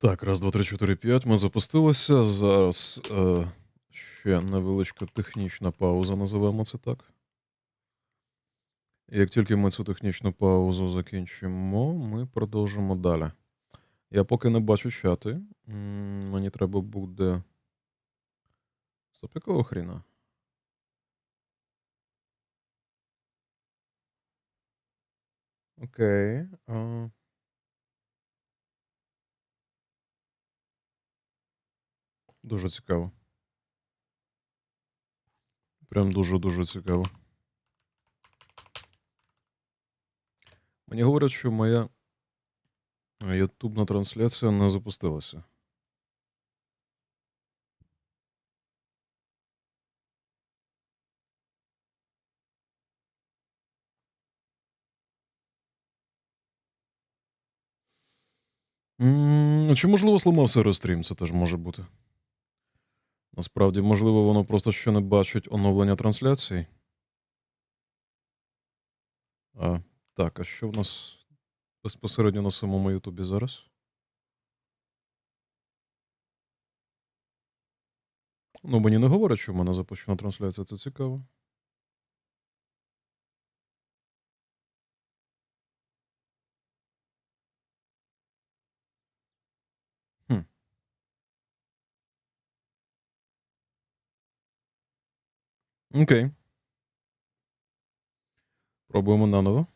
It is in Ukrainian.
Так, раз, два, три, чотири, п'ять. Ми запустилися. Зараз е, ще невеличка технічна пауза, називаємо це так. Як тільки ми цю технічну паузу закінчимо, ми продовжимо далі. Я поки не бачу чати. Мені треба буде. Стоп, якого хріна? Окей. А... Дуже цікаво. Прям дуже-дуже цікаво. Мені говорять, що моя е, ютубна трансляція не запустилася. Чи можливо зламався рестрім? Це теж може бути. Насправді, можливо, воно просто ще не бачить оновлення трансляції. А, так, а що в нас безпосередньо на самому Ютубі зараз? Ну, мені не говорять, що в мене запущена трансляція, це цікаво. Окей. Пробуємо наново.